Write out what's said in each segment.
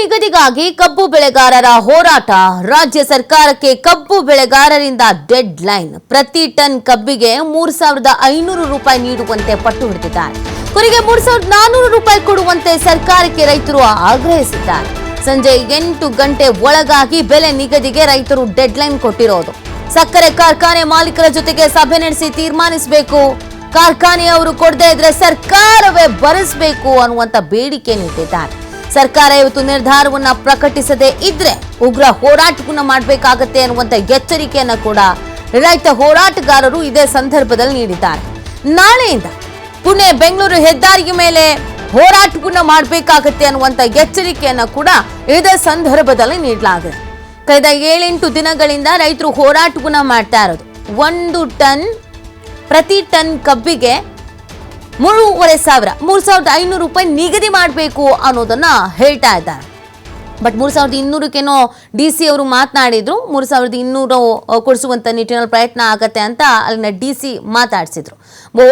ನಿಗದಿಗಾಗಿ ಕಬ್ಬು ಬೆಳೆಗಾರರ ಹೋರಾಟ. ರಾಜ್ಯ ಸರ್ಕಾರಕ್ಕೆ ಕಬ್ಬು ಬೆಳೆಗಾರರಿಂದ ಡೆಡ್ ಲೈನ್ ಪ್ರತಿ ಟನ್ ಕಬ್ಬಿಗೆ ಮೂರ್ ಸಾವಿರದ ಐನೂರು ರೂಪಾಯಿ ನೀಡುವಂತೆ ಪಟ್ಟು ಹಿಡಿದಿದ್ದಾರೆ. ಕುರಿಗೆ ಮೂರ್ ಸಾವಿರದ ನಾನೂರು ರೂಪಾಯಿ ಕೊಡುವಂತೆ ಸರ್ಕಾರಕ್ಕೆ ರೈತರು ಆಗ್ರಹಿಸಿದ್ದಾರೆ. ಸಂಜೆ ಎಂಟು ಗಂಟೆ ಒಳಗಾಗಿ ಬೆಲೆ ನಿಗದಿಗೆ ರೈತರು ಡೆಡ್ ಲೈನ್ ಕೊಟ್ಟಿರೋದು. ಸಕ್ಕರೆ ಕಾರ್ಖಾನೆ ಮಾಲೀಕರ ಜೊತೆಗೆ ಸಭೆ ನಡೆಸಿ ತೀರ್ಮಾನಿಸಬೇಕು. ಕಾರ್ಖಾನೆಯವರು ಕೊಡದೇ ಇದ್ರೆ ಸರ್ಕಾರವೇ ಭರಿಸಬೇಕು ಅನ್ನುವಂತ ಬೇಡಿಕೆ ನೀಡಿದ್ದಾರೆ. ಸರ್ಕಾರ ಇವತ್ತು ನಿರ್ಧಾರವನ್ನ ಪ್ರಕಟಿಸದೇ ಇದ್ರೆ ಉಗ್ರ ಹೋರಾಟವನ್ನ ಮಾಡಬೇಕಾಗತ್ತೆ ಅನ್ನುವಂತ ಎಚ್ಚರಿಕೆಯನ್ನ ಕೂಡ ರೈತ ಹೋರಾಟಗಾರರು ಇದೇ ಸಂದರ್ಭದಲ್ಲಿ ನೀಡಿದ್ದಾರೆ. ನಾಳೆಯಿಂದ ಪುಣೆ ಬೆಂಗಳೂರು ಹೆದ್ದಾರಿಯ ಮೇಲೆ ಹೋರಾಟವನ್ನ ಮಾಡಬೇಕಾಗತ್ತೆ ಅನ್ನುವಂತ ಎಚ್ಚರಿಕೆಯನ್ನ ಕೂಡ ಇದೇ ಸಂದರ್ಭದಲ್ಲಿ ನೀಡಲಾಗಿದೆ. ಕಳೆದ ಏಳೆಂಟು ದಿನಗಳಿಂದ ರೈತರು ಹೋರಾಟವನ್ನ ಮಾಡ್ತಾ ಇರೋದು. ಒಂದು ಟನ್ ಪ್ರತಿ ಟನ್ ಕಬ್ಬಿಗೆ ಮೂರುವರೆ ಸಾವಿರ, ಮೂರು ಸಾವಿರದ ಐನೂರು ರೂಪಾಯಿ ನಿಗದಿ ಮಾಡಬೇಕು ಅನ್ನೋದನ್ನ ಹೇಳ್ತಾ ಇದ್ದಾರೆ. ಬಟ್ ಮೂರು ಸಾವಿರದ ಇನ್ನೂರಕ್ಕೇನೋ ಡಿ ಸಿ ಅವರು ಮಾತನಾಡಿದ್ರು, ಮೂರು ಸಾವಿರದ ಇನ್ನೂರು ಕೊಡಿಸುವಂಥ ನಿಟ್ಟಿನಲ್ಲಿ ಪ್ರಯತ್ನ ಆಗತ್ತೆ ಅಂತ ಅಲ್ಲಿನ ಡಿ ಸಿ ಮಾತಾಡಿಸಿದ್ರು.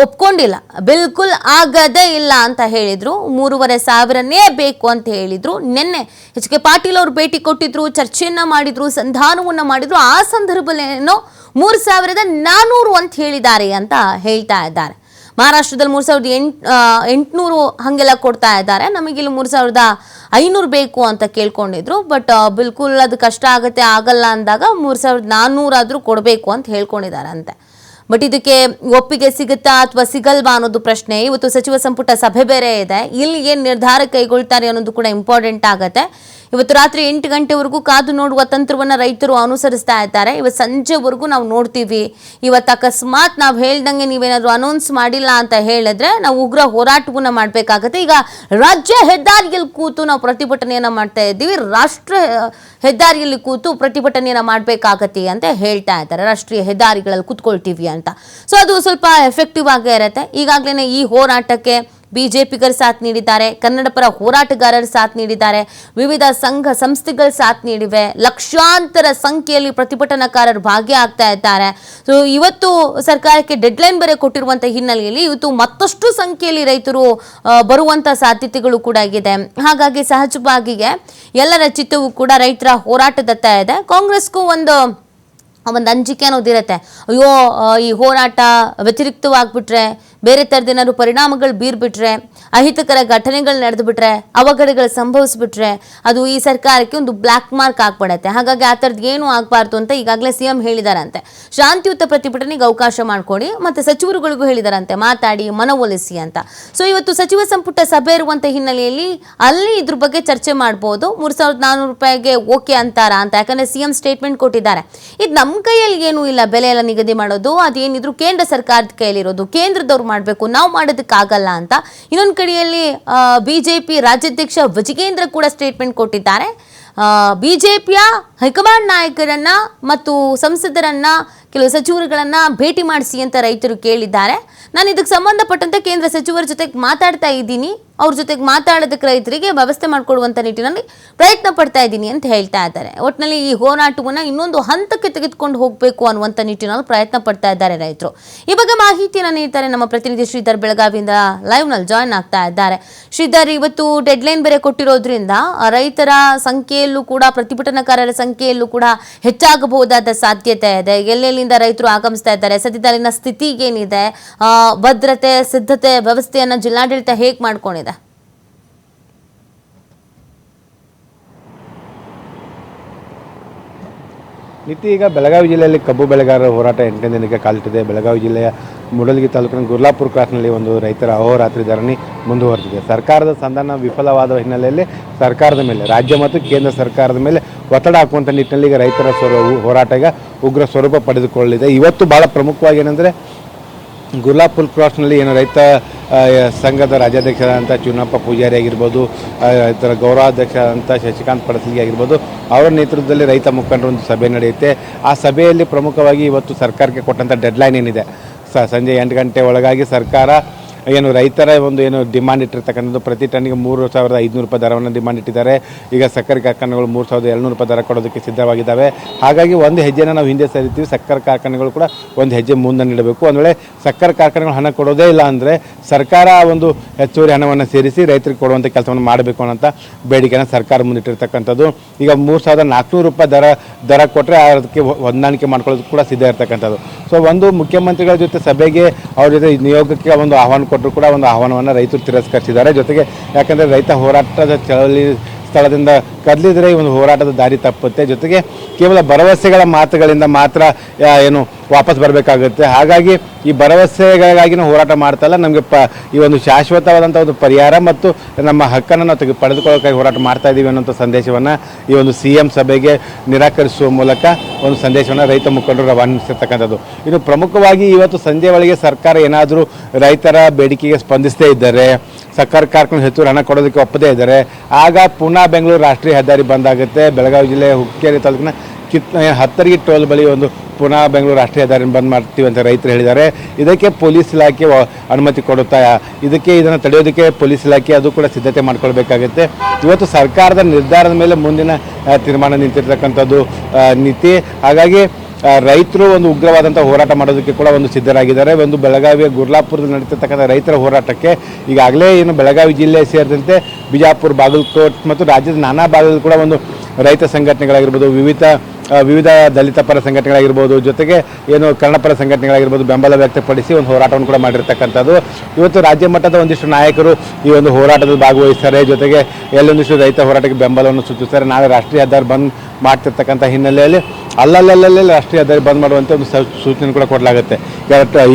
ಒಪ್ಕೊಂಡಿಲ್ಲ, ಬಿಲ್ಕುಲ್ ಆಗದೇ ಇಲ್ಲ ಅಂತ ಹೇಳಿದ್ರು, ಮೂರುವರೆ ಸಾವಿರನೇ ಬೇಕು ಅಂತ ಹೇಳಿದ್ರು. ನಿನ್ನೆ ಎಚ್ ಕೆ ಪಾಟೀಲ್ ಅವರು ಭೇಟಿ ಕೊಟ್ಟಿದ್ರು, ಚರ್ಚೆಯನ್ನು ಮಾಡಿದ್ರು, ಸಂಧಾನವನ್ನ ಮಾಡಿದ್ರು, ಆ ಸಂದರ್ಭದಲ್ಲೇನೋ ಮೂರು ಸಾವಿರದ ನಾನ್ನೂರು ಅಂತ ಹೇಳಿದ್ದಾರೆ ಅಂತ ಹೇಳ್ತಾ ಇದ್ದಾರೆ. ಮಹಾರಾಷ್ಟ್ರದಲ್ಲಿ ಮೂರು ಸಾವಿರದ ಎಂಟ್ ಎಂಟುನೂರು ಹಾಗೆಲ್ಲ ಕೊಡ್ತಾ ಇದ್ದಾರೆ. ನಮಗಿಲ್ಲಿ ಮೂರು ಸಾವಿರದ ಐನೂರು ಬೇಕು ಅಂತ ಕೇಳ್ಕೊಂಡಿದ್ರು. ಬಟ್ ಬಿಲ್ಕುಲ್ ಅದು ಕಷ್ಟ ಆಗುತ್ತೆ, ಆಗಲ್ಲ ಅಂದಾಗ ಮೂರು ಸಾವಿರದ ನಾನ್ನೂರಾದರೂ ಕೊಡಬೇಕು ಅಂತ ಹೇಳ್ಕೊಂಡಿದ್ದಾರೆ ಅಂತೆ ಬಟ್ ಇದಕ್ಕೆ ಒಪ್ಪಿಗೆ ಸಿಗುತ್ತಾ ಅಥವಾ ಸಿಗಲ್ವಾ ಅನ್ನೋದು ಪ್ರಶ್ನೆ. ಇವತ್ತು ಸಚಿವ ಸಂಪುಟ ಸಭೆ ಬೇರೆ ಇದೆ. ಇಲ್ಲಿ ಏನು ನಿರ್ಧಾರ ಕೈಗೊಳ್ತಾರೆ ಅನ್ನೋದು ಕೂಡ ಇಂಪಾರ್ಟೆಂಟ್ ಆಗುತ್ತೆ. ಇವತ್ತು ರಾತ್ರಿ ಎಂಟು ಗಂಟೆವರೆಗೂ ಕಾದು ನೋಡುವ ತಂತ್ರವನ್ನು ರೈತರು ಅನುಸರಿಸ್ತಾ ಇದ್ದಾರೆ. ಇವತ್ತು ಸಂಜೆವರೆಗೂ ನಾವು ನೋಡ್ತೀವಿ. ಇವತ್ತು ಅಕಸ್ಮಾತ್ ನಾವು ಹೇಳ್ದಂಗೆ ನೀವೇನಾದರೂ ಅನೌನ್ಸ್ ಮಾಡಿಲ್ಲ ಅಂತ ಹೇಳಿದ್ರೆ ನಾವು ಉಗ್ರ ಹೋರಾಟವನ್ನ ಮಾಡಬೇಕಾಗತ್ತೆ. ಈಗ ರಾಜ್ಯ ಹೆದ್ದಾರಿಯಲ್ಲಿ ಕೂತು ನಾವು ಪ್ರತಿಭಟನೆಯನ್ನು ಮಾಡ್ತಾ ಇದ್ದೀವಿ. ರಾಷ್ಟ್ರ ಹೆದ್ದಾರಿಯಲ್ಲಿ ಕೂತು ಪ್ರತಿಭಟನೆಯನ್ನು ಮಾಡಬೇಕಾಗತ್ತೆ ಅಂತ ಹೇಳ್ತಾ ಇದ್ದಾರೆ. ರಾಷ್ಟ್ರೀಯ ಹೆದ್ದಾರಿಗಳಲ್ಲಿ ಕೂತ್ಕೊಳ್ತೀವಿ ಅಂತ. ಸೊ ಅದು ಸ್ವಲ್ಪ ಎಫೆಕ್ಟಿವ್ ಆಗೇ ಇರುತ್ತೆ. ಈಗಾಗಲೇ ಈ ಹೋರಾಟಕ್ಕೆ ಬಿಜೆಪಿಗರು ಸಾಥ್ ನೀಡಿದ್ದಾರೆ ಕನ್ನಡ ಪರ ಹೋರಾಟಗಾರರು ಸಾಥ್ ನೀಡಿದ್ದಾರೆ, ವಿವಿಧ ಸಂಘ ಸಂಸ್ಥೆಗಳು ಸಾಥ್ ನೀಡಿವೆ, ಲಕ್ಷಾಂತರ ಸಂಖ್ಯೆಯಲ್ಲಿ ಪ್ರತಿಭಟನಾಕಾರರು ಭಾಗಿಯಾಗ್ತಾ ಇದ್ದಾರೆ. ಸೊ ಇವತ್ತು ಸರ್ಕಾರಕ್ಕೆ ಡೆಡ್ಲೈನ್ ಬರೆ ಕೊಟ್ಟಿರುವಂಥ ಹಿನ್ನೆಲೆಯಲ್ಲಿ ಇವತ್ತು ಮತ್ತಷ್ಟು ಸಂಖ್ಯೆಯಲ್ಲಿ ರೈತರು ಬರುವಂಥ ಸಾಧ್ಯತೆಗಳು ಕೂಡ ಇದೆ. ಹಾಗಾಗಿ ಸಹಜವಾಗಿಯೇ ಎಲ್ಲರ ಚಿತ್ತವೂ ಕೂಡ ರೈತರ ಹೋರಾಟದತ್ತ ಇದೆ. ಕಾಂಗ್ರೆಸ್ಗೂ ಒಂದು ಒಂದು ಅಂಜಿಕೆ ಅನ್ನೋದಿರುತ್ತೆ ಅಯ್ಯೋ ಈ ಹೋರಾಟ ವ್ಯತಿರಿಕ್ತವಾಗ್ಬಿಟ್ರೆ ಬೇರೆ ಥರದ ಏನಾದ್ರು ಪರಿಣಾಮಗಳು ಬೀರ್ಬಿಟ್ರೆ, ಅಹಿತಕರ ಘಟನೆಗಳು ನಡೆದು ಬಿಟ್ರೆ ಅವಘಡಗಳು ಸಂಭವಿಸ್ಬಿಟ್ರೆ, ಅದು ಈ ಸರ್ಕಾರಕ್ಕೆ ಒಂದು ಬ್ಲ್ಯಾಕ್ ಮಾರ್ಕ್ ಆಗ್ಬಿಡತ್ತೆ. ಹಾಗಾಗಿ ಆ ಥರದ್ದು ಏನು ಆಗಬಾರ್ದು ಅಂತ ಈಗಾಗಲೇ ಸಿ ಎಂ ಹೇಳಿದಾರಂತೆ. ಶಾಂತಿಯುತ ಪ್ರತಿಭಟನೆಗೆ ಅವಕಾಶ ಮಾಡಿಕೊಡಿ ಮತ್ತು ಸಚಿವರುಗಳಿಗೂ ಹೇಳಿದಾರಂತೆ, ಮಾತಾಡಿ, ಮನವೊಲಿಸಿ ಅಂತ. ಸೊ ಇವತ್ತು ಸಚಿವ ಸಂಪುಟ ಸಭೆ ಇರುವಂಥ ಹಿನ್ನೆಲೆಯಲ್ಲಿ ಅಲ್ಲಿ ಇದ್ರ ಬಗ್ಗೆ ಚರ್ಚೆ ಮಾಡ್ಬೋದು. ಮೂರು ಸಾವಿರದ ನಾನ್ನೂರು ರೂಪಾಯಿಗೆ ಓಕೆ ಅಂತಾರ ಅಂತ, ಯಾಕಂದ್ರೆ ಸಿ ಎಂ ಸ್ಟೇಟ್ಮೆಂಟ್ ಕೊಟ್ಟಿದ್ದಾರೆ. ಇದು ನಮ್ಮ ಕೈಯಲ್ಲಿ ಏನೂ ಇಲ್ಲ, ಬೆಲೆ ಎಲ್ಲ ನಿಗದಿ ಮಾಡೋದು, ಅದೇನಿದ್ರು ಕೇಂದ್ರ ಸರ್ಕಾರದ ಕೈಯಲ್ಲಿರೋದು, ಕೇಂದ್ರದವ್ರು ಮಾಡಬೇಕು, ನಾವು ಮಾಡೋದಕ್ಕಾಗಲ್ಲ ಅಂತ. ಇನ್ನೊಂದು ಕಡೆಯಲ್ಲಿ ಬಿಜೆಪಿ ರಾಜ್ಯಾಧ್ಯಕ್ಷ ವಜಗೇಂದ್ರ ಕೂಡ ಸ್ಟೇಟ್ಮೆಂಟ್ ಕೊಟ್ಟಿದ್ದಾರೆ. ಬಿ ಜೆ ಪಿಯ ಹೈಕಮಾಂಡ್ ನಾಯಕರನ್ನು ಮತ್ತು ಸಂಸದರನ್ನ, ಕೆಲವು ಸಚಿವರುಗಳನ್ನು ಭೇಟಿ ಮಾಡಿಸಿ ಅಂತ ರೈತರು ಕೇಳಿದ್ದಾರೆ. ನಾನು ಇದಕ್ಕೆ ಸಂಬಂಧಪಟ್ಟಂತೆ ಕೇಂದ್ರ ಸಚಿವರ ಜೊತೆಗೆ ಮಾತಾಡ್ತಾ ಇದ್ದೀನಿ. ಅವ್ರ ಜೊತೆಗೆ ಮಾತಾಡೋದಕ್ಕೆ ರೈತರಿಗೆ ವ್ಯವಸ್ಥೆ ಮಾಡಿಕೊಡುವಂಥ ನಿಟ್ಟಿನಲ್ಲಿ ಪ್ರಯತ್ನ ಪಡ್ತಾ ಇದ್ದೀನಿ ಅಂತ ಹೇಳ್ತಾ ಇದ್ದಾರೆ. ಒಟ್ಟಿನಲ್ಲಿ ಈ ಹೋರಾಟವನ್ನು ಇನ್ನೊಂದು ಹಂತಕ್ಕೆ ತೆಗೆದುಕೊಂಡು ಹೋಗಬೇಕು ಅನ್ನುವಂಥ ನಿಟ್ಟಿನಲ್ಲಿ ಪ್ರಯತ್ನ ಪಡ್ತಾ ಇದ್ದಾರೆ ರೈತರು. ಈ ಬಗ್ಗೆ ಮಾಹಿತಿಯನ್ನು ನೀಡ್ತಾರೆ ನಮ್ಮ ಪ್ರತಿನಿಧಿ ಶ್ರೀಧರ್ ಬೆಳಗಾವಿಯಿಂದ ಲೈವ್ನಲ್ಲಿ ಜಾಯ್ನ್ ಆಗ್ತಾ ಇದ್ದಾರೆ. ಶ್ರೀಧರ್, ಇವತ್ತು ಡೆಡ್ಲೈನ್ ಬೇರೆ ಕೊಟ್ಟಿರೋದ್ರಿಂದ ರೈತರ ಸಂಖ್ಯೆಯಲ್ಲೂ ಕೂಡ, ಪ್ರತಿಭಟನಾಕಾರರ ಸಂಖ್ಯೆಯಲ್ಲೂ ಕೂಡ ಹೆಚ್ಚಾಗಬಹುದಾದ ಸಾಧ್ಯತೆ ಇದೆ. ಎಲ್ಲೆಲ್ಲಿಂದ ರೈತರು ಆಗಮಿಸ್ತಾ ಇದ್ದಾರೆ? ಸದ್ಯದಲ್ಲಿನ ಸ್ಥಿತಿ ಏನಿದೆ? ಭದ್ರತೆ, ಸಿದ್ಧತೆ ವ್ಯವಸ್ಥೆಯನ್ನು ಜಿಲ್ಲಾಡಳಿತ ಹೇಗೆ ಮಾಡ್ಕೊಂಡಿದೆ? ನಿತ್ಯ ಈಗ ಬೆಳಗಾವಿ ಜಿಲ್ಲೆಯಲ್ಲಿ ಕಬ್ಬು ಬೆಳೆಗಾರರ ಹೋರಾಟ ಎಂಟನೇ ದಿನಕ್ಕೆ ಕಾಲಿಟ್ಟಿದೆ ಬೆಳಗಾವಿ ಜಿಲ್ಲೆಯ ಮೂಡಲಗಿ ತಾಲೂಕಿನ ಗುರ್ಲಾಪುರ ಕ್ರಾಸ್ನಲ್ಲಿ ಒಂದು ರೈತರ ಅಹೋರಾತ್ರಿ ಧರಣಿ ಮುಂದುವರೆದಿದೆ. ಸರ್ಕಾರದ ಸಂಧಾನ ವಿಫಲವಾದ ಹಿನ್ನೆಲೆಯಲ್ಲಿ ಸರ್ಕಾರದ ಮೇಲೆ, ರಾಜ್ಯ ಮತ್ತು ಕೇಂದ್ರ ಸರ್ಕಾರದ ಮೇಲೆ ಒತ್ತಡ ಹಾಕುವಂಥ ನಿಟ್ಟಿನಲ್ಲಿ ಈಗ ರೈತರ ಸ್ವರ ಹೋರಾಟ ಈಗ ಉಗ್ರ ಸ್ವರೂಪ ಪಡೆದುಕೊಳ್ಳಲಿದೆ. ಇವತ್ತು ಭಾಳ ಪ್ರಮುಖವಾಗಿ ಏನಂದರೆ ಗುರ್ಲಾಪುರ್ ಕ್ರಾಸ್ನಲ್ಲಿ ಏನು ರೈತ ಸಂಘದ ರಾಜ್ಯಾಧ್ಯಕ್ಷರಾದಂಥ ಚುನ್ನಪ್ಪ ಪೂಜಾರಿ ಆಗಿರ್ಬೋದು ರೈತರ ಗೌರವಾಧ್ಯಕ್ಷರಾದಂಥ ಶಶಿಕಾಂತ್ ಪಡಸಲಿಗೆ ಆಗಿರ್ಬೋದು, ಅವರ ನೇತೃತ್ವದಲ್ಲಿ ರೈತ ಮುಖಂಡರ ಒಂದು ಸಭೆ ನಡೆಯುತ್ತೆ. ಆ ಸಭೆಯಲ್ಲಿ ಪ್ರಮುಖವಾಗಿ ಇವತ್ತು ಸರ್ಕಾರಕ್ಕೆ ಕೊಟ್ಟಂಥ ಡೆಡ್ಲೈನ್ ಏನಿದೆ? ಸಂಜೆ ಎಂಟು ಗಂಟೆ ಒಳಗಾಗಿ ಸರ್ಕಾರ ಏನು ರೈತರ ಒಂದು ಏನು ಡಿಮಾಂಡ್ ಇಟ್ಟಿರ್ತಕ್ಕಂಥದ್ದು. ಪ್ರತಿ ಟನ್ಗೆ ಮೂರು ಸಾವಿರದ ಐದುನೂರು ರೂಪಾಯಿ ದರವನ್ನು ಡಿಮಾಂಡ್ ಇಟ್ಟಿದ್ದಾರೆ. ಈಗ ಸಕ್ಕರೆ ಕಾರ್ಖಾನೆಗಳು ಮೂರು ಸಾವಿರದ ಏಳ್ನೂರು ರೂಪಾಯಿ ದರ ಕೊಡೋದಕ್ಕೆ ಸಿದ್ಧವಾಗಿದ್ದಾವೆ. ಹಾಗಾಗಿ ಒಂದು ಹೆಜ್ಜೆನ ನಾವು ಹಿಂದೆ ಸರಿತೀವಿ. ಸಕ್ಕರೆ ಕಾರ್ಖಾನೆಗಳು ಕೂಡ ಒಂದು ಹೆಜ್ಜೆ ಮುಂದೆ ನೀಡಬೇಕು. ಒಂದು ವೇಳೆ ಸಕ್ಕರೆ ಕಾರ್ಖಾನೆಗಳು ಹಣ ಕೊಡೋದೇ ಇಲ್ಲ ಅಂದರೆ ಸರ್ಕಾರ ಒಂದು ಹೆಚ್ಚುವರಿ ಹಣವನ್ನು ಸೇರಿಸಿ ರೈತರಿಗೆ ಕೊಡುವಂಥ ಕೆಲಸವನ್ನು ಮಾಡಬೇಕು ಅನ್ನೋಂಥ ಬೇಡಿಕೆನ ಸರ್ಕಾರ ಮುಂದಿಟ್ಟಿರ್ತಕ್ಕಂಥದ್ದು ಈಗ ಮೂರು ಸಾವಿರದ ನಾಲ್ಕುನೂರು ರೂಪಾಯಿ ದರ ದರ ಕೊಟ್ಟರೆ ಅದಕ್ಕೆ ಹೊಂದಾಣಿಕೆ ಮಾಡ್ಕೊಳ್ಳೋದು ಕೂಡ ಸಿದ್ಧ ಇರ್ತಕ್ಕಂಥದ್ದು. ಸೊ ಒಂದು ಮುಖ್ಯಮಂತ್ರಿಗಳ ಜೊತೆ ಸಭೆಗೆ ಅವ್ರ ಜೊತೆ ನಿಯೋಗಕ್ಕೆ ಒಂದು ಆಹ್ವಾನ ಕೊಟ್ಟರು ಕೂಡ ಒಂದು ಆಹ್ವಾನವನ್ನು ರೈತರು ತಿರಸ್ಕರಿಸಿದ್ದಾರೆ. ಜೊತೆಗೆ ಯಾಕಂದರೆ ರೈತ ಹೋರಾಟದ ಚಳವಳಿ ಸ್ಥಳದಿಂದ ಕದಲಿದ್ರೆ ಈ ಒಂದು ಹೋರಾಟದ ದಾರಿ ತಪ್ಪುತ್ತೆ. ಜೊತೆಗೆ ಕೇವಲ ಭರವಸೆಗಳ ಮಾತುಗಳಿಂದ ಮಾತ್ರ ಏನು ವಾಪಸ್ ಬರಬೇಕಾಗುತ್ತೆ. ಹಾಗಾಗಿ ಈ ಭರವಸೆಗಳಿಗಾಗಿ ಹೋರಾಟ ಮಾಡ್ತಲ್ಲ, ನಮಗೆ ಪ, ಈ ಒಂದು ಶಾಶ್ವತವಾದಂಥ ಒಂದು ಪರಿಹಾರ ಮತ್ತು ನಮ್ಮ ಹಕ್ಕನ್ನು ನಾವು ತೆಗೆ, ಪಡೆದುಕೊಳ್ಳೋಕ್ಕಾಗಿ ಹೋರಾಟ ಮಾಡ್ತಾ ಇದ್ದೀವಿ ಅನ್ನೋಂಥ ಸಂದೇಶವನ್ನು ಈ ಒಂದು ಸಿ ಎಂ ಸಭೆಗೆ ನಿರಾಕರಿಸುವ ಮೂಲಕ ಒಂದು ಸಂದೇಶವನ್ನು ರೈತ ಮುಖಂಡರು ರವಾನಿಸಿರ್ತಕ್ಕಂಥದ್ದು. ಇದು ಪ್ರಮುಖವಾಗಿ ಇವತ್ತು ಸಂಜೆ ಒಳಗೆ ಸರ್ಕಾರ ಏನಾದರೂ ರೈತರ ಬೇಡಿಕೆಗೆ ಸ್ಪಂದಿಸದೇ ಇದ್ದರೆ ಸಕ್ಕರೆ ಕಾರ್ಖಾನೆ ಹೆಚ್ಚು ಹಣ ಕೊಡೋದಕ್ಕೆ ಒಪ್ಪದೇ ಇದ್ದಾರೆ, ಆಗ ಪುನಃ ಬೆಂಗಳೂರು ರಾಷ್ಟ್ರೀಯ ಹೆದ್ದಾರಿ ಬಂದಾಗುತ್ತೆ ಬೆಳಗಾವಿ ಜಿಲ್ಲೆ ಹುಕ್ಕೇರಿ ತಾಲೂಕಿನ ಕಿತ್ ಹತ್ತರಿಗೆ ಟೋಲ್ ಬಳಿ ಒಂದು ಪುನಃ ಬೆಂಗಳೂರು ರಾಷ್ಟ್ರೀಯ ಹೆದ್ದಾರಿನ ಬಂದ್ ಮಾಡ್ತೀವಿ ಅಂತ ರೈತರು ಹೇಳಿದ್ದಾರೆ. ಇದಕ್ಕೆ ಪೊಲೀಸ್ ಇಲಾಖೆ ಅನುಮತಿ ಕೊಡುತ್ತಾ, ಇದಕ್ಕೆ ಇದನ್ನು ತಡೆಯೋದಕ್ಕೆ ಪೊಲೀಸ್ ಇಲಾಖೆ ಅದು ಕೂಡ ಸಿದ್ಧತೆ ಮಾಡ್ಕೊಳ್ಬೇಕಾಗುತ್ತೆ. ಇವತ್ತು ಸರ್ಕಾರದ ನಿರ್ಧಾರದ ಮೇಲೆ ಮುಂದಿನ ತೀರ್ಮಾನ ನಿಂತಿರ್ತಕ್ಕಂಥದ್ದು ನೀತಿ. ಹಾಗಾಗಿ ರೈತರು ಒಂದು ಉಗ್ರವಾದಂಥ ಹೋರಾಟ ಮಾಡೋದಕ್ಕೆ ಕೂಡ ಒಂದು ಸಿದ್ಧರಾಗಿದ್ದಾರೆ. ಒಂದು ಬೆಳಗಾವಿಯ ಗುರ್ಲಾಪುರದಲ್ಲಿ ನಡೀತಿರ್ತಕ್ಕಂಥ ರೈತರ ಹೋರಾಟಕ್ಕೆ ಈಗಾಗಲೇ ಏನು ಬೆಳಗಾವಿ ಜಿಲ್ಲೆ ಸೇರಿದಂತೆ ಬಿಜಾಪುರ, ಬಾಗಲಕೋಟ್ ಮತ್ತು ರಾಜ್ಯದ ನಾನಾ ಭಾಗದಲ್ಲಿ ಕೂಡ ಒಂದು ರೈತ ಸಂಘಟನೆಗಳಾಗಿರ್ಬೋದು, ವಿವಿಧ ವಿವಿಧ ದಲಿತ ಪರ ಸಂಘಟನೆಗಳಾಗಿರ್ಬೋದು, ಜೊತೆಗೆ ಏನು ಕನ್ನಡಪರ ಸಂಘಟನೆಗಳಾಗಿರ್ಬೋದು ಬೆಂಬಲ ವ್ಯಕ್ತಪಡಿಸಿ ಒಂದು ಹೋರಾಟವನ್ನು ಕೂಡ ಮಾಡಿರ್ತಕ್ಕಂಥದ್ದು. ಇವತ್ತು ರಾಜ್ಯ ಮಟ್ಟದ ಒಂದಿಷ್ಟು ನಾಯಕರು ಈ ಒಂದು ಹೋರಾಟದಲ್ಲಿ ಭಾಗವಹಿಸ್ತಾರೆ. ಜೊತೆಗೆ ಎಲ್ಲೊಂದಿಷ್ಟು ರೈತ ಹೋರಾಟಕ್ಕೆ ಬೆಂಬಲವನ್ನು ಸೂಚಿಸ್ತಾರೆ. ನಾಳೆ ರಾಷ್ಟ್ರೀಯ ಹೆದ್ದಾರಿ ಬಂದ್ ಮಾಡ್ತಿರ್ತಕ್ಕಂಥ ಹಿನ್ನೆಲೆಯಲ್ಲಿ ಅಲ್ಲಲ್ಲಲ್ಲೇ ರಾಷ್ಟ್ರೀಯ ಹೆದ್ದಾರಿ ಬಂದ್ ಮಾಡುವಂಥ ಒಂದು ಸೂಚನೆ ಕೂಡ ಕೊಡಲಾಗುತ್ತೆ.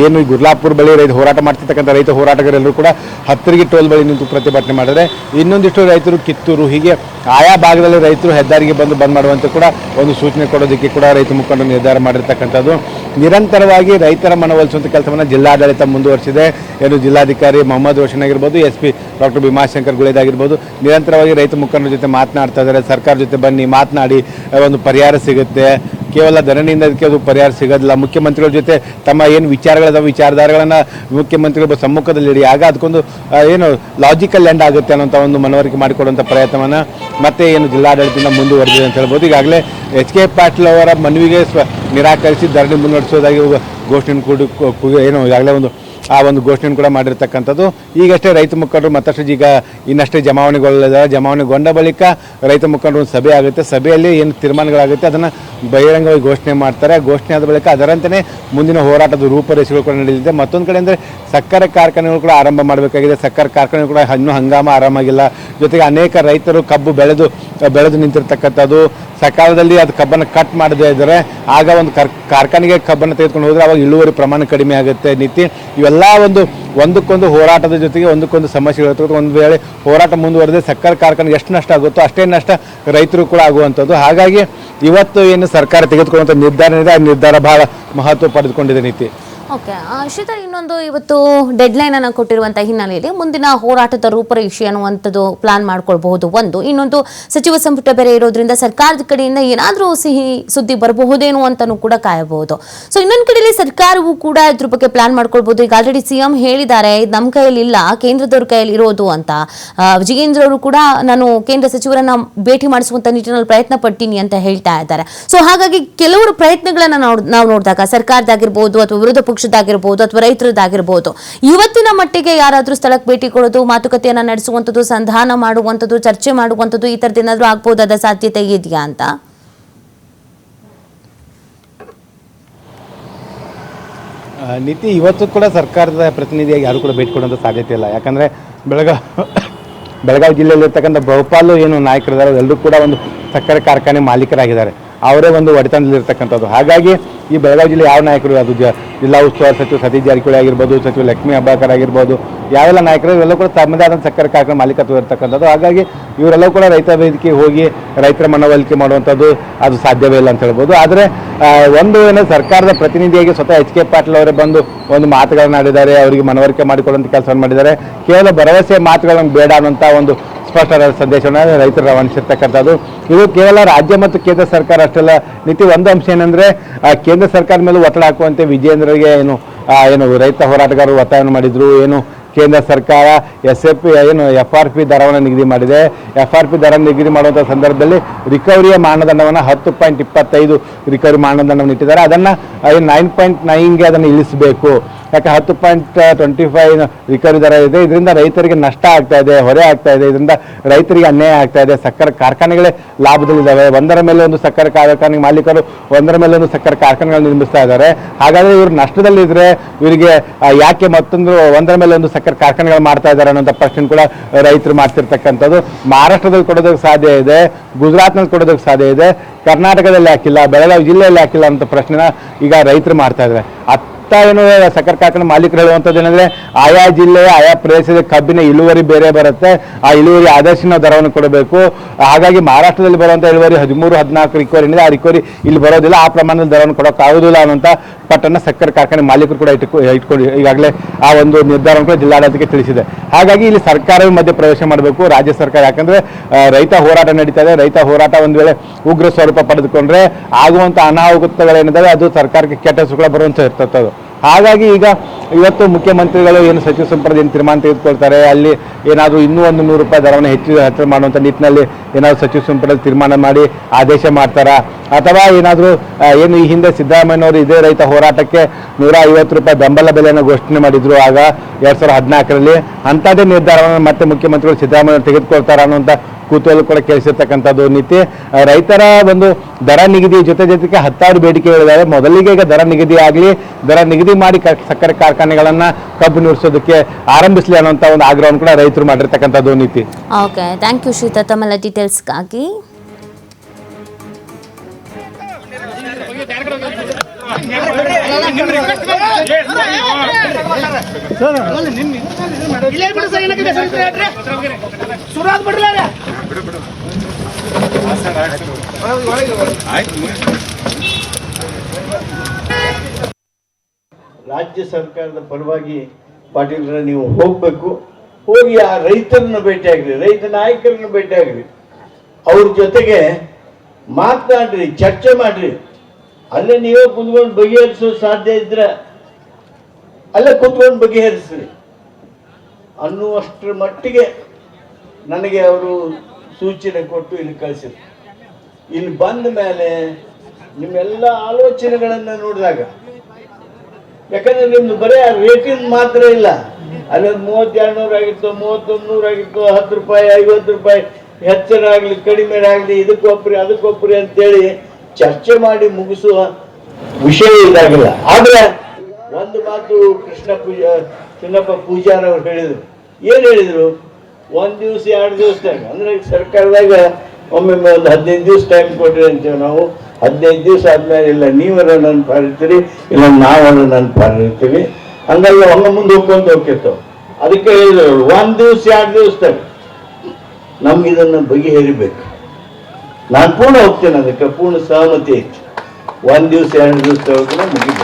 ಏನು ಗುರ್ಲಾಪುರ ಬಳಿ ರೈತ ಹೋರಾಟ ಮಾಡ್ತಿರ್ತಕ್ಕಂಥ ರೈತ ಹೋರಾಟಗಾರರೆಲ್ಲರೂ ಕೂಡ ಹತ್ತರಿಗೆ ಟೋಲ್ ಬಳಿ ನಿಂತು ಪ್ರತಿಭಟನೆ ಮಾಡಿದ್ರೆ ಇನ್ನೊಂದಿಷ್ಟು ರೈತರು ಕಿತ್ತೂರು, ಹೀಗೆ ಆಯಾ ಭಾಗದಲ್ಲಿ ರೈತರು ಹೆದ್ದಾರಿಗೆ ಬಂದು ಬಂದ್ ಮಾಡುವಂತೆ ಕೂಡ ಒಂದು ಸೂಚನೆ ಕೊಡೋದಕ್ಕೆ ಕೂಡ ರೈತ ಮುಖಂಡರು ನಿರ್ಧಾರ ಮಾಡಿರ್ತಕ್ಕಂಥದ್ದು. ನಿರಂತರವಾಗಿ ರೈತರ ಮನವೊಲಿಸುವಂಥ ಕೆಲಸವನ್ನು ಜಿಲ್ಲಾಡಳಿತ ಮುಂದುವರಿಸಿದೆ. ಏನು ಜಿಲ್ಲಾಧಿಕಾರಿ ಮೊಹಮ್ಮದ್ ರೋಷನ್ ಆಗಿರ್ಬೋದು, ಎಸ್ ಪಿ ಡಾಕ್ಟರ್ ಭೀಮಾಶಂಕರ್ ಗುಳೇದಾಗಿರ್ಬೋದು ನಿರಂತರವಾಗಿ ರೈತ ಮುಖಂಡರ ಜೊತೆ ಮಾತನಾಡ್ತಾ ಇದ್ದಾರೆ. ಸರ್ಕಾರ ಜೊತೆ ಬನ್ನಿ, ಮಾತನಾಡಿ, ಒಂದು ಪರಿಹಾರ ಸಿಗುತ್ತೆ. ಕೇವಲ ಧರಣಿಯಿಂದ ಅದಕ್ಕೆ ಅದು ಪರಿಹಾರ ಸಿಗೋದಿಲ್ಲ. ಮುಖ್ಯಮಂತ್ರಿಗಳ ಜೊತೆ ತಮ್ಮ ಏನು ವಿಚಾರಗಳಿದಾವೆ ವಿಚಾರಧಾರೆಗಳನ್ನು ಮುಖ್ಯಮಂತ್ರಿಗಳ ಸಮ್ಮುಖದಲ್ಲಿಡಿ ಆಗ ಅದಕ್ಕೊಂದು ಏನು ಲಾಜಿಕಲ್ ಎಂಡ್ ಆಗುತ್ತೆ ಅನ್ನೋಂಥ ಒಂದು ಮನವರಿಕೆ ಮಾಡಿಕೊಡುವಂಥ ಪ್ರಯತ್ನವನ್ನು ಮತ್ತೆ ಏನು ಜಿಲ್ಲಾಡಳಿತದಿಂದ ಮುಂದುವರೆದಿದೆ ಅಂತ ಹೇಳ್ಬೋದು. ಈಗಾಗಲೇ ಎಚ್ ಕೆ ಪಾಟೀಲ್ ಅವರ ಮನವಿಗೆ ನಿರಾಕರಿಸಿ ಧರಣಿ ಮುನ್ನಡೆಸೋದಾಗಿ ಘೋಷಣೆ ಕೂಡ ಏನು ಈಗಾಗಲೇ ಒಂದು ಆ ಒಂದು ಘೋಷಣೆಯನ್ನು ಕೂಡ ಮಾಡಿರ್ತಕ್ಕಂಥದ್ದು. ಈಗಷ್ಟೇ ರೈತ ಮುಖಂಡರು ಮತ್ತಷ್ಟು ಈಗ ಇನ್ನಷ್ಟೇ ಜಮಾವಣೆಗೊಳ್ಳಲಿದ್ದಾರೆ ಜಮಾವಣೆಗೊಂಡ ಬಳಿಕ ರೈತ ಮುಖಂಡರು ಒಂದು ಸಭೆ ಆಗುತ್ತೆ. ಸಭೆಯಲ್ಲಿ ಏನು ತೀರ್ಮಾನಗಳಾಗುತ್ತೆ ಅದನ್ನು ಬಹಿರಂಗವಾಗಿ ಘೋಷಣೆ ಮಾಡ್ತಾರೆ. ಘೋಷಣೆ ಆದ ಬಳಿಕ ಅದರಂತೆಯೇ ಮುಂದಿನ ಹೋರಾಟದ ರೂಪರೇಷೆಗಳು ಕೂಡ ನಡೆಯಲಿದೆ. ಮತ್ತೊಂದು ಕಡೆ ಅಂದರೆ ಸಕ್ಕರೆ ಕಾರ್ಖಾನೆಗಳು ಕೂಡ ಆರಂಭ ಮಾಡಬೇಕಾಗಿದೆ. ಸಕ್ಕರೆ ಕಾರ್ಖಾನೆ ಕೂಡ ಇನ್ನೂ ಹಂಗಾಮ ಆರಾಮಾಗಿಲ್ಲ ಜೊತೆಗೆ ಅನೇಕ ರೈತರು ಕಬ್ಬು ಬೆಳೆದು ಬೆಳೆದು ನಿಂತಿರ್ತಕ್ಕಂಥದ್ದು. ಸಕಾಲದಲ್ಲಿ ಅದು ಕಬ್ಬನ್ನು ಕಟ್ ಮಾಡದೇ ಇದ್ದರೆ ಆಗ ಒಂದು ಕರ್, ಕಾರ್ಖಾನೆಗೆ ಕಬ್ಬನ್ನು ತೆಗೆದುಕೊಂಡು ಹೋದರೆ ಅವಾಗ ಇಳುವರಿ ಪ್ರಮಾಣ ಕಡಿಮೆ ಆಗುತ್ತೆ. ನೀತಿ ಇವೆಲ್ಲ ಒಂದು, ಒಂದಕ್ಕೊಂದು ಹೋರಾಟದ ಜೊತೆಗೆ ಒಂದಕ್ಕೊಂದು ಸಮಸ್ಯೆಗಳು ಒಂದು ವೇಳೆ ಹೋರಾಟ ಮುಂದುವರೆದ್ರೆ ಸಕ್ಕರೆ ಕಾರ್ಖಾನೆ ಎಷ್ಟು ನಷ್ಟ ಆಗುತ್ತೋ ಅಷ್ಟೇ ನಷ್ಟ ರೈತರು ಕೂಡ ಆಗುವಂಥದ್ದು. ಹಾಗಾಗಿ ಇವತ್ತು ಏನು ಸರ್ಕಾರ ತೆಗೆದುಕೊಳ್ಳುವಂಥ ನಿರ್ಧಾರ ಇದೆ ಆ ನಿರ್ಧಾರ ಬಹಳ ಮಹತ್ವ ಪಡೆದುಕೊಂಡಿದೆ ನೀತಿ. ಓಕೆ ಶ್ರೀಧರ್ ಇನ್ನೊಂದು ಇವತ್ತು ಡೆಡ್ ಲೈನ್ ಅನ್ನು ಕೊಟ್ಟಿರುವಂತಹ ಹಿನ್ನೆಲೆಯಲ್ಲಿ ಮುಂದಿನ ಹೋರಾಟದ ರೂಪರೇಷೆ ಅನ್ನುವಂಥದ್ದು ಪ್ಲಾನ್ ಮಾಡ್ಕೊಳ್ಬಹುದು ಒಂದು. ಇನ್ನೊಂದು, ಸಚಿವ ಸಂಪುಟ ಬೇರೆ ಇರೋದ್ರಿಂದ ಸರ್ಕಾರದ ಕಡೆಯಿಂದ ಏನಾದರೂ ಸಿಹಿ ಸುದ್ದಿ ಬರಬಹುದೇನೋ ಅಂತಲೂ ಕೂಡ ಕಾಯಬಹುದು. ಸೊ ಇನ್ನೊಂದು ಕಡೆಯಲ್ಲಿ ಸರ್ಕಾರವು ಕೂಡ ಇದ್ರ ಬಗ್ಗೆ ಪ್ಲಾನ್ ಮಾಡ್ಕೊಳ್ಬಹುದು. ಈಗ ಆಲ್ರೆಡಿ ಸಿ ಎಂ ಹೇಳಿದ್ದಾರೆ, ಇದು ನಮ್ಮ ಕೈಯಲ್ಲಿ ಇಲ್ಲ, ಕೇಂದ್ರದವ್ರ ಕೈಯಲ್ಲಿ ಇರೋದು ಅಂತ. ವಿಜಯೇಂದ್ರ ಅವರು ಕೂಡ ನಾನು ಕೇಂದ್ರ ಸಚಿವರನ್ನ ಭೇಟಿ ಮಾಡಿಸುವಂತ ನಿಟ್ಟಿನಲ್ಲಿ ಪ್ರಯತ್ನ ಪಡ್ತೀನಿ ಅಂತ ಹೇಳ್ತಾ ಇದ್ದಾರೆ. ಸೊ ಹಾಗಾಗಿ ಕೆಲವರು ಪ್ರಯತ್ನಗಳನ್ನು ನಾವು ನೋಡಿದಾಗ ಸರ್ಕಾರದಾಗಿರ್ಬೋದು ಅಥವಾ ವಿರೋಧ ಪಕ್ಷದಾಗಿರ್ಬೋದು ಅಥವಾ ರೈತರದ್ದಾಗಿರ್ಬೋದು. ಇವತ್ತಿನ ಮಟ್ಟಿಗೆ ಯಾರಾದರೂ ಸ್ಥಳಕ್ಕೆ ಭೇಟಿ ಕೊಡೋದು, ಮಾತುಕತೆಯನ್ನ ನಡೆಸುವಂಥದ್ದು, ಸಂಧಾನ ಮಾಡುವಂಥದ್ದು, ಚರ್ಚೆ ಮಾಡುವಂಥದ್ದು ಈ ಥರದ್ದು ಏನಾದರೂ ಆಗ್ಬೋದಾದ ಸಾಧ್ಯತೆ ಇದೆಯಾ ಅಂತ? ನೀತಿ ಇವತ್ತು ಕೂಡ ಸರ್ಕಾರದ ಪ್ರತಿನಿಧಿಯಾಗಿ ಯಾರು ಕೂಡ ಭೇಟಿ ಕೊಡುವಂಥ ಸಾಧ್ಯತೆ ಇಲ್ಲ. ಯಾಕಂದರೆ ಬೆಳಗಾವಿ ಬೆಳಗಾವಿ ಜಿಲ್ಲೆಯಲ್ಲಿರ್ತಕ್ಕಂಥ ಬಹುಪಾಲು ಏನು ನಾಯಕರಿದ್ದಾರೆ ಎಲ್ಲರೂ ಕೂಡ ಒಂದು ಸಕ್ಕರೆ ಕಾರ್ಖಾನೆ ಮಾಲೀಕರಾಗಿದ್ದಾರೆ. ಅವರೇ ಒಂದು ಒಡೆತನದಲ್ಲಿರ್ತಕ್ಕಂಥದ್ದು. ಹಾಗಾಗಿ ಈ ಬೆಳಗಾವಿ ಜಿಲ್ಲೆ ಯಾವ ನಾಯಕರು? ಅದು ಜಿಲ್ಲಾ ಉಸ್ತುವಾರಿ ಸಚಿವ ಸತೀಶ್ ಜಾರಕಿಹೊಳಿ ಆಗಿರ್ಬೋದು, ಸಚಿವ ಲಕ್ಷ್ಮೀ ಹಬ್ಬಾಕರ್ ಆಗಿರ್ಬೋದು, ಯಾವೆಲ್ಲ ನಾಯಕರು ಇವೆಲ್ಲ ಕೂಡ ತಮ್ಮದೇ ಆದಂಥ ಸಕ್ಕರೆ ಕಾರ್ಖಾನೆ ಮಾಲೀಕತ್ವ ಇರ್ತಕ್ಕಂಥದ್ದು. ಹಾಗಾಗಿ ಇವರೆಲ್ಲವೂ ಕೂಡ ರೈತ ವೇದಿಕೆ ಹೋಗಿ ರೈತರ ಮನವೊಲಿಕೆ ಮಾಡುವಂಥದ್ದು ಅದು ಸಾಧ್ಯವೇ ಇಲ್ಲ ಅಂತ ಹೇಳ್ಬೋದು. ಆದರೆ ಒಂದು ಏನೋ ಸರ್ಕಾರದ ಪ್ರತಿನಿಧಿಯಾಗಿ ಸ್ವತಃ ಎಚ್ ಕೆ ಪಾಟೀಲ್ ಅವರೇ ಬಂದು ಒಂದು ಮಾತುಗಳನ್ನು ಆಡಿದ್ದಾರೆ, ಅವರಿಗೆ ಮನವರಿಕೆ ಮಾಡಿಕೊಡುವಂಥ ಕೆಲಸವನ್ನು ಮಾಡಿದ್ದಾರೆ, ಕೇವಲ ಭರವಸೆ ಮಾತುಗಳನ್ನು ಬೇಡ ಅನ್ನೋಂಥ ಒಂದು ಸ್ಪಷ್ಟವಾದ ಸಂದೇಶವನ್ನು ರೈತರು ರವಾನಿಸಿರ್ತಕ್ಕಂಥದ್ದು ಇದು ಕೇವಲ ರಾಜ್ಯ ಮತ್ತು ಕೇಂದ್ರ ಸರ್ಕಾರ ಅಷ್ಟೆಲ್ಲ ನೀತಿ ಒಂದು ಅಂಶ ಏನಂದರೆ ಕೇಂದ್ರ ಸರ್ಕಾರ ಮೇಲೆ ಒತ್ತಡ ಹಾಕುವಂತೆ ವಿಜೇಂದ್ರಗೆ ಏನು ಏನು ರೈತ ಹೋರಾಟಗಾರರು ಒತ್ತಾಯವನ್ನು ಮಾಡಿದ್ರು, ಏನು ಕೇಂದ್ರ ಸರ್ಕಾರ ಎಸ್ ಎಫ್, ಏನು ಎಫ್ ಆರ್ ಪಿ ದರವನ್ನು ನಿಗದಿ ಮಾಡಿದೆ. ಎಫ್ ಆರ್ ಪಿ ದರ ನಿಗದಿ ಮಾಡುವಂಥ ಸಂದರ್ಭದಲ್ಲಿ ರಿಕವರಿಯ ಮಾನದಂಡವನ್ನು ಹತ್ತು ಪಾಯಿಂಟ್ ಇಪ್ಪತ್ತೈದು ರಿಕವರಿ ಮಾನದಂಡವನ್ನು ಇಟ್ಟಿದ್ದಾರೆ. ಅದನ್ನು ನೈನ್ ಪಾಯಿಂಟ್ ನೈನ್ಗೆ ಅದನ್ನು ಇಳಿಸಬೇಕು. ಯಾಕೆ ಹತ್ತು ಪಾಯಿಂಟ್ ಟ್ವೆಂಟಿ ಫೈವ್ ರಿಕವರಿ ದರ ಇದೆ. ಇದರಿಂದ ರೈತರಿಗೆ ನಷ್ಟ ಆಗ್ತಾ ಇದೆ, ಹೊರೆ ಆಗ್ತಾ ಇದೆ. ಇದರಿಂದ ರೈತರಿಗೆ ಅನ್ಯಾಯ ಆಗ್ತಾ ಇದೆ. ಸಕ್ಕರೆ ಕಾರ್ಖಾನೆಗಳೇ ಲಾಭದಲ್ಲಿದ್ದಾವೆ. ಒಂದರ ಮೇಲೆ ಒಂದು ಸಕ್ಕರೆ ಕಾರ್ಖಾನೆ ಮಾಲೀಕರು ಒಂದರ ಮೇಲೆ ಒಂದು ಸಕ್ಕರೆ ಕಾರ್ಖಾನೆಗಳನ್ನು ನಿರ್ಮಿಸ್ತಾ ಇದ್ದಾರೆ. ಹಾಗಾದ್ರೆ ಇವರು ನಷ್ಟದಲ್ಲಿದ್ರೆ ಇವರಿಗೆ ಯಾಕೆ ಮತ್ತೊಂದು ಒಂದರ ಮೇಲೆ ಒಂದು ಸಕ್ಕರೆ ಕಾರ್ಖಾನೆಗಳು ಮಾಡ್ತಾ ಇದ್ದಾರೆ ಅನ್ನೋಂಥ ಪ್ರಶ್ನೆ ಕೂಡ ರೈತರು ಮಾಡ್ತಿರ್ತಕ್ಕಂಥದ್ದು. ಮಹಾರಾಷ್ಟ್ರದಲ್ಲಿ ಕೊಡೋದಕ್ಕೆ ಸಾಧ್ಯ ಇದೆ, ಗುಜರಾತ್ನಲ್ಲಿ ಕೊಡೋದಕ್ಕೆ ಸಾಧ್ಯ ಇದೆ, ಕರ್ನಾಟಕದಲ್ಲಿ ಹಾಕಿಲ್ಲ, ಬೆಳಗಾವಿ ಜಿಲ್ಲೆಯಲ್ಲಿ ಹಾಕಿಲ್ಲ ಅಂತ ಪ್ರಶ್ನೆನ ಈಗ ರೈತರು ಮಾಡ್ತಾ ಇದ್ದಾರೆ. ಅತ್ತ ಏನು ಸಕ್ಕರೆ ಕಾರ್ಖಾನೆ ಮಾಲೀಕರು ಹೇಳುವಂಥದ್ದು ಏನಂದ್ರೆ, ಆಯಾ ಜಿಲ್ಲೆಯ, ಆಯಾ ಪ್ರದೇಶದ ಕಬ್ಬಿನ ಇಳುವರಿ ಬೇರೆ ಬರುತ್ತೆ. ಆ ಇಳುವರಿ ಆದರ್ಶನ ದರವನ್ನು ಕೊಡಬೇಕು. ಹಾಗಾಗಿ ಮಹಾರಾಷ್ಟ್ರದಲ್ಲಿ ಬರುವಂಥ ಇಳುವರಿ ಹದಿಮೂರು, ಹದಿನಾಲ್ಕು ರಿಕವರಿ ಏನಿದೆ, ಆ ರಿಕವರಿ ಇಲ್ಲಿ ಬರೋದಿಲ್ಲ. ಆ ಪ್ರಮಾಣದ ದರವನ್ನು ಕೊಡೋಕ್ಕಾಗೋದಿಲ್ಲ ಅನ್ನೋಂಥ ಪಟ್ಟಣ ಸಕ್ಕರೆ ಕಾರ್ಖಾನೆ ಮಾಲೀಕರು ಕೂಡ ಇಟ್ಕೊ ಇಟ್ಕೊಂಡು ಈಗಾಗಲೇ ಆ ಒಂದು ನಿರ್ಧಾರವನ್ನು ಕೂಡ ಜಿಲ್ಲಾಡಳಿತಕ್ಕೆ ತಿಳಿಸಿದೆ. ಹಾಗಾಗಿ ಇಲ್ಲಿ ಸರ್ಕಾರವೇ ಮಧ್ಯ ಪ್ರವೇಶ ಮಾಡಬೇಕು. ರಾಜ್ಯ ಸರ್ಕಾರ ಯಾಕಂದ್ರೆ ರೈತ ಹೋರಾಟ ನಡೀತಾ ಇದೆ. ರೈತ ಹೋರಾಟ ಒಂದು ವೇಳೆ ಉಗ್ರ ಸ್ವರೂಪ ಪಡೆದುಕೊಂಡ್ರೆ, ಆಗುವಂಥ ಅನಾಹುತಗಳೇನಿದ್ದಾವೆ, ಅದು ಸರ್ಕಾರಕ್ಕೆ ಕೆಟ್ಟ ಸುಗಳ ಬರುವಂತ ಇರ್ತದೆ ಹಾಗಾಗಿ ಈಗ ಇವತ್ತು ಮುಖ್ಯಮಂತ್ರಿಗಳು ಏನು ಸಚಿವ ಸಂಪುಟದ ಏನು ತೀರ್ಮಾನ ತೆಗೆದುಕೊಳ್ತಾರೆ, ಅಲ್ಲಿ ಏನಾದರೂ ಇನ್ನೂ ಒಂದು ನೂರು ರೂಪಾಯಿ ದರವನ್ನು ಹೆಚ್ಚು ಹೆಚ್ಚಳ ಮಾಡುವಂಥ ನಿಟ್ಟಿನಲ್ಲಿ ಏನಾದರೂ ಸಚಿವ ಸಂಪುಟದಲ್ಲಿ ತೀರ್ಮಾನ ಮಾಡಿ ಆದೇಶ ಮಾಡ್ತಾರಾ? ಅಥವಾ ಏನಾದರೂ ಏನು ಈ ಹಿಂದೆ ಸಿದ್ದರಾಮಯ್ಯನವರು ಇದೇ ರೈತ ಹೋರಾಟಕ್ಕೆ ನೂರ ಐವತ್ತು ರೂಪಾಯಿ ಬೆಂಬಲ ಬೆಲೆಯನ್ನು ಘೋಷಣೆ ಮಾಡಿದ್ರು, ಆಗ ಎರಡು ಸಾವಿರದ ಹದಿನಾಲ್ಕರಲ್ಲಿ ಅಂಥದ್ದೇ ನಿರ್ಧಾರವನ್ನು ಮತ್ತೆ ಮುಖ್ಯಮಂತ್ರಿಗಳು ಸಿದ್ದರಾಮಯ್ಯ ತೆಗೆದುಕೊಳ್ತಾರ ಅನ್ನುವಂಥ ಕುತೂಹಲ ಕೂಡ ಕೇಳಿಸಿರ್ತಕ್ಕಂಥದ್ದು ನೀತಿ. ರೈತರ ಒಂದು ದರ ನಿಗದಿ ಜೊತೆ ಜೊತೆಗೆ ಹತ್ತಾರು ಬೇಡಿಕೆಗಳಿದ್ದಾವೆ ಮೊದಲಿಗೆ ಈಗ ದರ ನಿಗದಿ ಆಗಲಿ, ದರ ನಿಗದಿ ಮಾಡಿ ಸಕ್ಕರೆ ಕಾರ್ಖಾನೆಗಳನ್ನ ಕಬ್ಬು ನುರಿಸೋದಕ್ಕೆ ಆರಂಭಿಸಲಿ ಅನ್ನೋಂಥ ಒಂದು ಆಗ್ರಹವನ್ನು ಕೂಡ ರೈತರು ಮಾಡಿರ್ತಕ್ಕಂಥದ್ದು ನೀತಿ. Okay thank you Shrita. ತಮ್ಮೆಲ್ಲ ಡೀಟೇಲ್ಸ್ಗಾಗಿ ಸುರಾದ್ ಬಿಡ್ಲ ರಾಜ್ಯ ಸರ್ಕಾರದ ಪರವಾಗಿ ಪಾಟೀಲ್ರ ನೀವು ಹೋಗ್ಬೇಕು. ಹೋಗಿ ಆ ರೈತರನ್ನ ಭೇಟಿಯಾಗ್ರಿ ರೈತ ನಾಯಕರನ್ನ ಭೇಟಿಯಾಗ್ರಿ ಅವ್ರ ಜೊತೆಗೆ ಮಾತನಾಡ್ರಿ ಚರ್ಚೆ ಮಾಡ್ರಿ. ಅಲ್ಲೇ ನೀವೇ ಕುಂತ್ಕೊಂಡು ಬಗೆಹರಿಸೋ ಸಾಧ್ಯ ಇದ್ರೆ ಅಲ್ಲೇ ಕುಂತ್ಕೊಂಡು ಬಗೆಹರಿಸ್ರಿ. ಅನ್ನುವಷ್ಟರ ಮಟ್ಟಿಗೆ ನನಗೆ ಅವರು ಸೂಚನೆ ಕೊಟ್ಟು ಇಲ್ಲಿ ಕಳಿಸಿದ್ರು. ಇಲ್ಲಿ ಬಂದ ಮೇಲೆ ನಿಮ್ಮೆಲ್ಲ ಆಲೋಚನೆಗಳನ್ನು ನೋಡಿದಾಗ, ಯಾಕಂದ್ರೆ ನಿಮ್ದು ಬರೀ ರೇಟಿಂಗ್ ಮಾತ್ರ ಇಲ್ಲ. ಅಲ್ಲಿ ಮೂವತ್ತೆರಡು ನೂರ ಆಗಿತ್ತು ಮೂವತ್ತೊಂದು ನೂರ ಆಗಿತ್ತು, ಹತ್ತು ರೂಪಾಯಿ, ಐವತ್ತು ರೂಪಾಯಿ ಹೆಚ್ಚರಾಗಲಿ ಕಡಿಮೆ ಆಗಲಿ, ಇದಕ್ಕೊಬ್ರಿ, ಅದಕ್ಕೊಬ್ರಿ ಅಂತೇಳಿ ಚರ್ಚೆ ಮಾಡಿ ಮುಗಿಸುವ ವಿಷಯ ಇದಾಗಿಲ್ಲ. ಆದ್ರೆ ಒಂದು ಮಾತು ಕೃಷ್ಣ ಪೂಜಾ, ಚಿನ್ನಪ್ಪ ಪೂಜಾರ್ ಅವ್ರು ಹೇಳಿದ್ರು. ಏನ್ ಹೇಳಿದ್ರು? ಒಂದ್ ದಿವ್ಸ, ಎರಡು ದಿವಸದಾಗ ಅಂದ್ರೆ ಸರ್ಕಾರದಾಗ ಒಮ್ಮೊಮ್ಮೆ ಒಂದು ಹದಿನೈದು ದಿವಸ ಟೈಮ್ ಕೊಡ್ರಿ ಅಂತೀವಿ ನಾವು. ಹದಿನೈದು ದಿವಸ ಆದ್ಮೇಲೆ ಇಲ್ಲ ನೀವರ ನನ್ನ ಪಾರಿರ್ತೀರಿ ಇಲ್ಲ ನನ್ನ ಪಾರಿರ್ತೀವಿ ಹಂಗಲ್ಲ ಹಂಗ ಮುಂದೆ ಹೋಗ್ಕೊಂತ ಹೋಗ್ತಿರ್ತಾವ ಅದಕ್ಕೆ ಹೇಳಿದ್ರು ಒಂದು ದಿವ್ಸ, ಎರಡು ದಿವಸದಾಗ ನಮ್ಗೆ ಇದನ್ನು ಬಗೆಹರಿಬೇಕು. ನಾನು ಪೂರ್ಣ ಹೋಗ್ತೇನೆ ಅದಕ್ಕೆ ಪೂರ್ಣ ಸಹಮತಿ. ಐತಿ ಒಂದು ದಿವ್ಸ ಎರಡು ದಿವಸದೊಳಗೆ ಮುಗಿಬೇಕು